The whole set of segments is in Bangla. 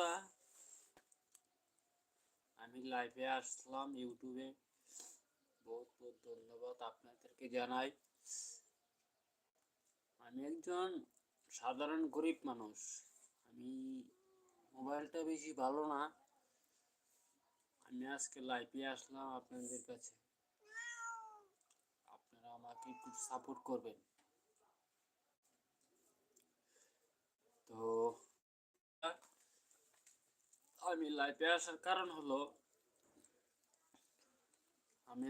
বন্ধুরা, আমি লাইভে আসলাম ইউটিউবে বহুত বহুত ধন্যবাদ আপনাদেরকে জানাই। আমি একজন সাধারণ গরিব মানুষ। আমি মোবাইলটা বেশি ভালো না। আমি আজকে লাইভে আসলাম আপনাদের কাছে। আপনারা আমাকে একটু সাপোর্ট করবেন তো আমি লাইভে আসার কারণ হলো আমি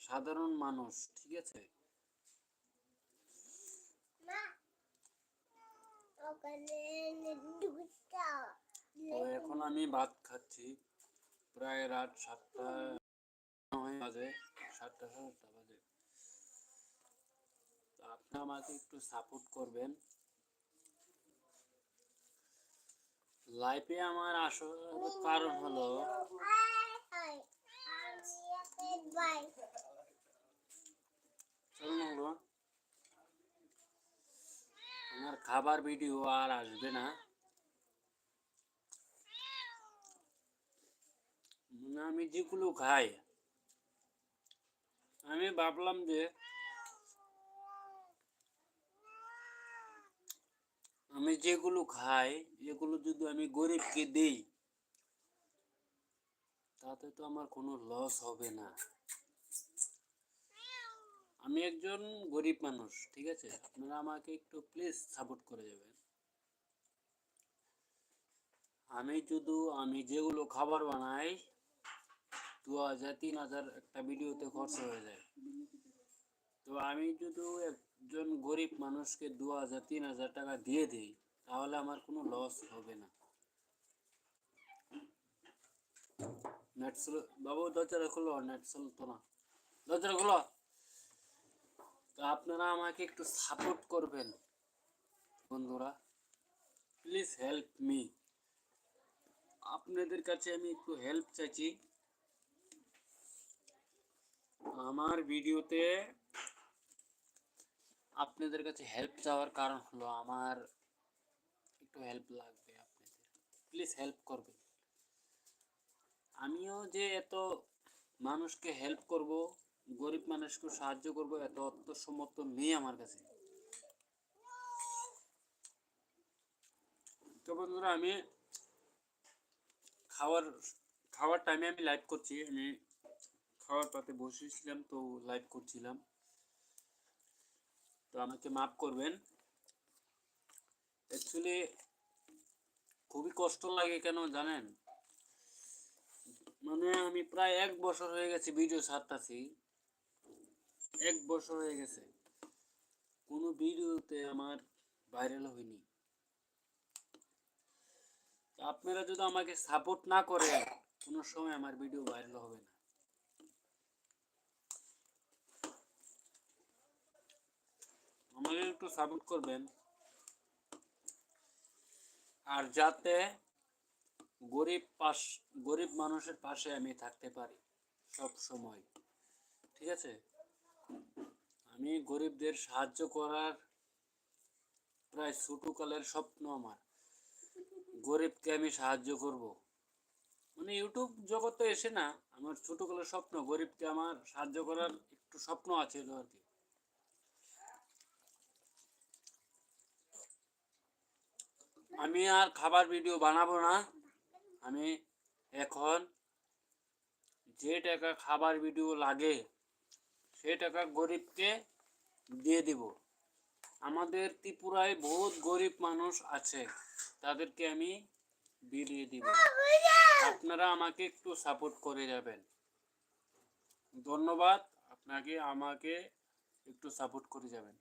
সাধারণ মানুষ ঠিক আছে? তো এখন আমি ভাত খাচ্ছি। প্রায় রাত সাতটা বাজে সাতটা সাতটা বাজে। আপনি আমাকে একটু সাপোর্ট করবেন। লাইফে আমার আসল কারণ হলো আমার খাবার ভিডিও আর আসবে না। আমি যেগুলো খাই, আমি ভাবলাম যে আমি যেগুলো খাই, এগুলো যদি আমি গরিবকে দেই, তাতে তো আমার কোনো লস হবে না। আমি একজন গরিব মানুষ, ঠিক আছে? আপনারা আমাকে একটু প্লিজ সাপোর্ট করে যাবেন। আমি শুধু আমি যেগুলো খাবার বানাই, দু হাজার, তিন হাজার একটা ভিডিওতে খরচ হয়ে যায়। তো আমি যদি একজন গরিব মানুষকে দু হাজার, তিন হাজার টাকা দিয়ে দিই, তাহলে আমার কোনো লস হবে না। নেট বাবু, দরজাটা খুলো নেট চলতো না। দরজাটা খুলো। আপনারা আমাকে একটু সাপোর্ট করবেন, বন্ধুরা। প্লিজ হেল্প মি আপনাদের কাছে আমি একটু হেল্প চাইছি। আমার ভিডিওতে আপনাদের কাছে হেল্প চাওয়ার কারণ হলো আমার একটু হেল্প লাগবে আপনাদের। প্লিজ হেল্প করবেন। আমিও যে এত মানুষকে হেল্প করব, গরিব মানুষকে সাহায্য করব, এত অর্থ নেই আমার কাছে। তো বন্ধুরা, আমি খাওয়ার খাওয়ার টাইমে আমি লাইভ করছি। আমি খাওয়ার পাতে বসেছিলাম, তো লাইভ করছিলাম। তো আমাকে মাফ করবেন। অ্যাকচুয়ালি খুবই কষ্ট লাগে কেন জানেন? মানে আমি প্রায় এক বছর হয়ে গেছে ভিডিও ছাড়তাছি। এক বছর হয়ে গেছে। কোনো ভিডিওতে আমার ভাইরাল হয়নি। আপনারা যদি আমাকে সাপোর্ট না করেন, কোনো সময় আমার ভিডিও ভাইরাল হবে না। আমাকে একটু সাপোর্ট করবেন। আর যাতে গরিব পাশ, গরিব মানুষের পাশে আমি থাকতে পারি সব সময়। ঠিক আছে? আমি গরিবদের সাহায্য করার প্রায় ছোটকালের স্বপ্ন আমার। গরিবকে আমি সাহায্য করব। মানে ইউটিউব জগতে এসে না, আমার ছোটকালের স্বপ্ন গরিবকে আমার সাহায্য করার একটু স্বপ্ন আছে আর কি। আমি আর খাবার ভিডিও বানাবো না। আমি এখন যে টাকা খাবার ভিডিও লাগে, সে টাকা গরিবকে দিয়ে দিব। আমাদের ত্রিপুরায় বহুত গরিব মানুষ আছে, তাদেরকে আমি বিলিয়ে দিব। আপনারা আমাকে একটু সাপোর্ট করে যাবেন। ধন্যবাদ, আপনাকে আমাকে একটু সাপোর্ট করে যাবেন।